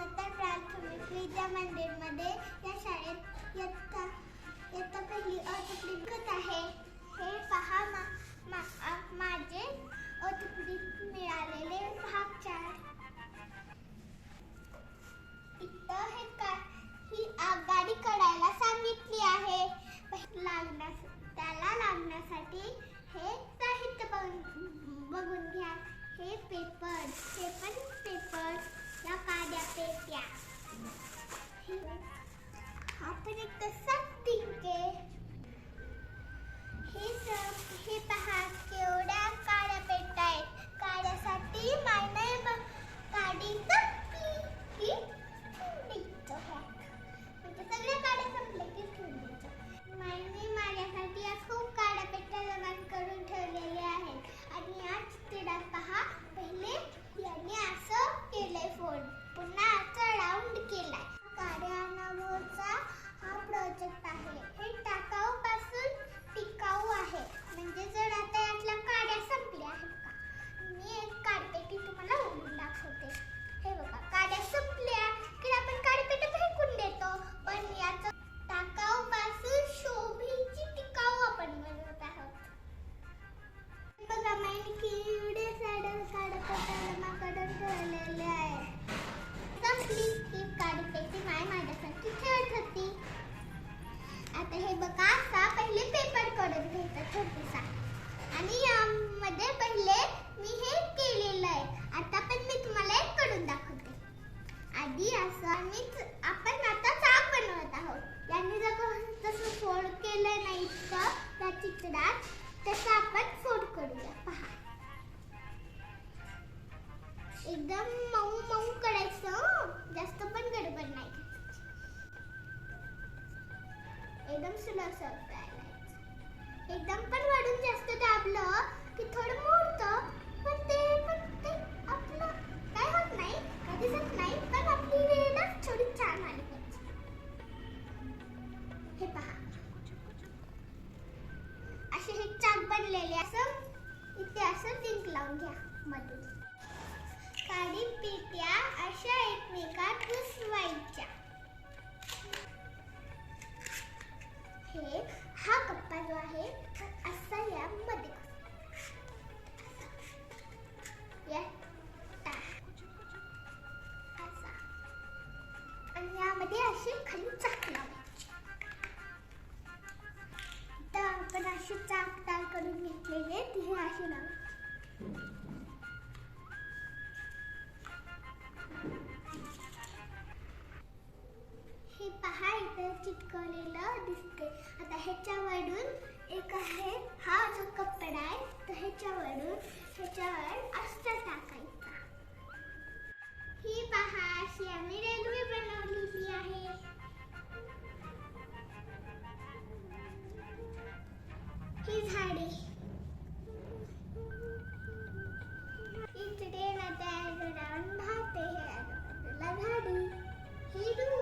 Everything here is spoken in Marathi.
माता प्राथमिक विद्या मंदिरमध्ये या शाळेत इयत्ता इयत्ता पहिली अतुकडीत आहे. हे पहा मा, मा, माझे अतुकडीत मिळालेले भाग चार इथं हे का ही आगगाडी करायला सांगितली आहे. लागण्यास त्याला लागण्यासाठी हे साहित्य बघून बघून घ्या. हे पेपर हे पण पेपर खरबुजा. आणि यामध्ये पहिले मी हे केलेलं आहे. आता पण मी तुम्हाला एक करून दाखवते. आधी असं मी आपण आता चाक बनवत आहोत. यांनी जर तसं फोड केलं नाही तर त्या चित्रात तसं आपण फोड करूया. पहा. एकदम नाव घ्या. मधून. काडी अशा एकमेकात घुसवायच्या. चिटकवलेलं दिसते आता ह्याच्यावरून एक आहे हा जो कपडा आहे तर ह्याच्यावरून ह्याच्यावर अस्त्र टाकायचा. ही पहा अशी आम्ही रेल्वे बनवलेली आहे. ही झाडे. इकडे नद्या राहते हे आजूबाजूला झाडी. ही दूर